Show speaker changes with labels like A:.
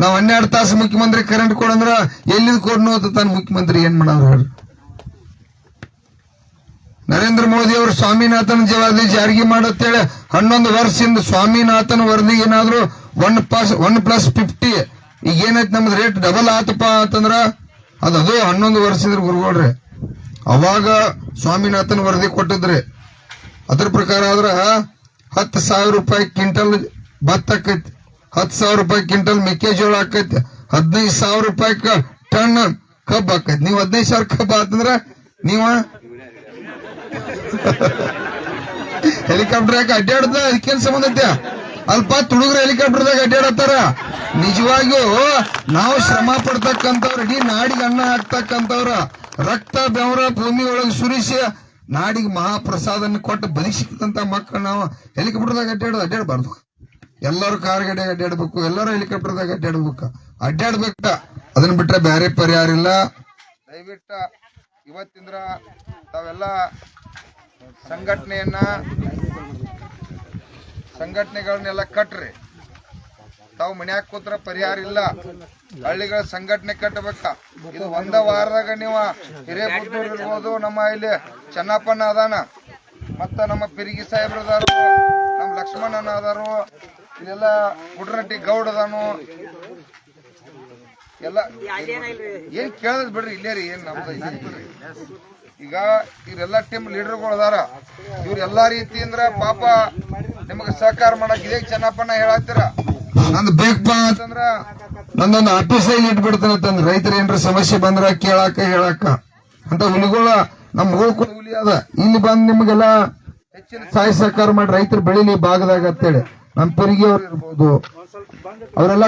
A: ನಾವ್ ಹನ್ನೆರಡು ತಾಸು ಮುಖ್ಯಮಂತ್ರಿ ಕರೆಂಟ್ ಕೊಡಂದ್ರ ಎಲ್ಲಿದ್ ಕೊಡ್ನು ಅಂತ ತಾನು ಮುಖ್ಯಮಂತ್ರಿ ಏನ್ ಮಾಡವ್ರು ನರೇಂದ್ರ ಮೋದಿ ಅವರು ಸ್ವಾಮಿನಾಥನ್ ಜವಾಬ್ದಾರಿ ಜಾರಿಗೆ ಮಾಡತ್ತೇಳಿ ಹನ್ನೊಂದು ವರ್ಷದಿಂದ ಸ್ವಾಮಿನಾಥನ್ ವರದಿ ಏನಾದ್ರು one plus one plus fifty, ಈಗ ಏನೈತಿ ನಮ್ದು ರೇಟ್ ಡಬಲ್ ಆತಪ್ಪ ಅಂತಂದ್ರ ಅದು ಹನ್ನೊಂದು ವರ್ಷದಿಂದ ಗುರುಗಳ್ರಿ. ಅವಾಗ ಸ್ವಾಮಿನಾಥನ್ ವರದಿ ಕೊಟ್ಟಿದ್ರಿ. ಅದ್ರ ಪ್ರಕಾರ ಆದ್ರ ಹತ್ತು ಸಾವಿರ ರೂಪಾಯಿ ಕ್ವಿಂಟಲ್ ಭತ್ತ ಹತ್ತು ಸಾವಿರ ರೂಪಾಯಿ ಕ್ವಿಂಟಲ್ ಮೆಕ್ಕೆಜೋಳ ಆಕೈತಿ ಹದಿನೈದು ಸಾವಿರ ರೂಪಾಯಿ ಟನ್ ಕಬ್ಬು ಆಕೈತಿ ನೀವು ಹದಿನೈದು ಸಾವಿರ ಕಬ್ಬು ಆತಂದ್ರ ನೀವ? ಹೆಲಿಕಾಪ್ಟರ್ ಯಾಕೆ ಅಡ್ಡಾಡ್ದ? ಅದಕ್ಕೇನ್ ಸಂಬಂಧ ಅಲ್ಪ ತುಳುಗ್ರ ಹೆಲಿಕಾಪ್ಟರ್ದಾಗ ಅಡ್ಡಾಡತ್ತಾರ. ನಿಜವಾಗಿಯೂ ನಾವು ಶ್ರಮ ಪಡ್ತಕ್ಕಂಥವ್ರು ಇಡೀ ನಾಡಿಗೆ ಅನ್ನ ಹಾಕ್ತಕ್ಕಂಥವ್ರ ರಕ್ತ, ಬೆವರ, ಭೂಮಿ ಒಳಗೆ ಸುರಿಸಿ ನಾಡಿಗೆ ಮಹಾಪ್ರಸಾದನ ಕೊಟ್ಟು ಬದುಕಿಸಿದಂತ ಮಕ್ಕಳು ನಾವು ಹೆಲಿಕಾಪ್ಟರ್ದಾಗ ಅಡ್ಡಾಡೋದು. ಅಡ್ಡಾಡಬಾರ್ದು. ಎಲ್ಲರೂ ಕಾರ್ ಗಡೆ ಅಡ್ಡಾಡ್ಬೇಕು, ಎಲ್ಲರೂ ಹೆಲಿಕಾಪ್ಟರ್ದಾಗ ಅಡ್ಡಾಡ್ಬೇಕು. ಅಡ್ಡಾಡ್ಬೇಕ. ಅದನ್ನ ಬಿಟ್ರೆ ಬೇರೆ ಪರಿಹಾರ ಇಲ್ಲ. ದಯವಿಟ್ಟು ಇವತ್ತಿಂದ್ರ ತಾವೆಲ್ಲ ಸಂಘಟನೆಯನ್ನ ಸಂಘಟನೆಗಳನ್ನೆಲ್ಲ ಕಟ್ರಿ. ತಾವು ಮನ್ಯಾಗ ಕೂತ್ರ ಪರಿಹಾರ ಇಲ್ಲ. ಹಳ್ಳಿಗಳ ಸಂಘಟನೆ ಕಟ್ಟಬೇಕ ಇದು ಒಂದ ವಾರದಾಗ ನೀವು ಹಿರೇಬುದ್ದೂರ್ ಇರ್ಬೋದು, ನಮ್ಮ ಇಲ್ಲಿ ಚೆನ್ನಪ್ಪನ ಅದಾನ. ಮತ್ತ ನಮ್ಮ ಪಿರಿಗಿ ಸಾಹೇಬ್ರು ಲಕ್ಷ್ಮಣನ ಅದಾರು ಇಲ್ಲೆಲ್ಲ ಗುಡ್ರಟ್ಟಿ ಗೌಡ್ ಅದಾನು ಎಲ್ಲ ಏನ್ ಕೇಳದ್ ಬಿಡ್ರಿ ಇಲ್ಲೇ ರೀ ಏನ್ ನಮ್ದು ಬಿಡ್ರಿ. ಈಗ ಇವರೆಲ್ಲ ಟೀಮ್ ಲೀಡರ್ಗಳು ಅದಾರ. ಇವ್ರ ಎಲ್ಲಾ ರೀತಿ ಅಂದ್ರ ಪಾಪ ನಿಮಗೆ ಸಹಕಾರ ಮಾಡಕ್ ಇದೇ ಚೆನ್ನಪ್ಪನ ಹೇಳತ್ತೀರ. ನಂದು ಬೇಕಪ್ಪ ಅಂತಂದ್ರ ನಂದೊಂದು ಆಫೀಸ್ ಇಟ್ಬಿಡ್ತಾನೆ ಅಂತಂದ್ರ ರೈತರ ಏನ್ರ ಸಮಸ್ಯೆ ಬಂದ್ರ ಕೇಳಾಕ ಹೇಳಾಕ. ಅಂತ ಹುಲಿಗಳ ನಮ್ಮ ಹುಲಿ ಅದ. ಇಲ್ಲಿ ಬಂದ್ ನಿಮ್ಗೆಲ್ಲ ಸಹಾಯ ಸಹಕಾರ ಮಾಡಿ ರೈತರು ಬೆಳಿಲಿ ಭಾಗದಾಗ ಅಂತೇಳಿ. ನಮ್ಮ ಪೆರಿಗೆ ಅವ್ರು ಇರ್ಬೋದು. ಅವರೆಲ್ಲ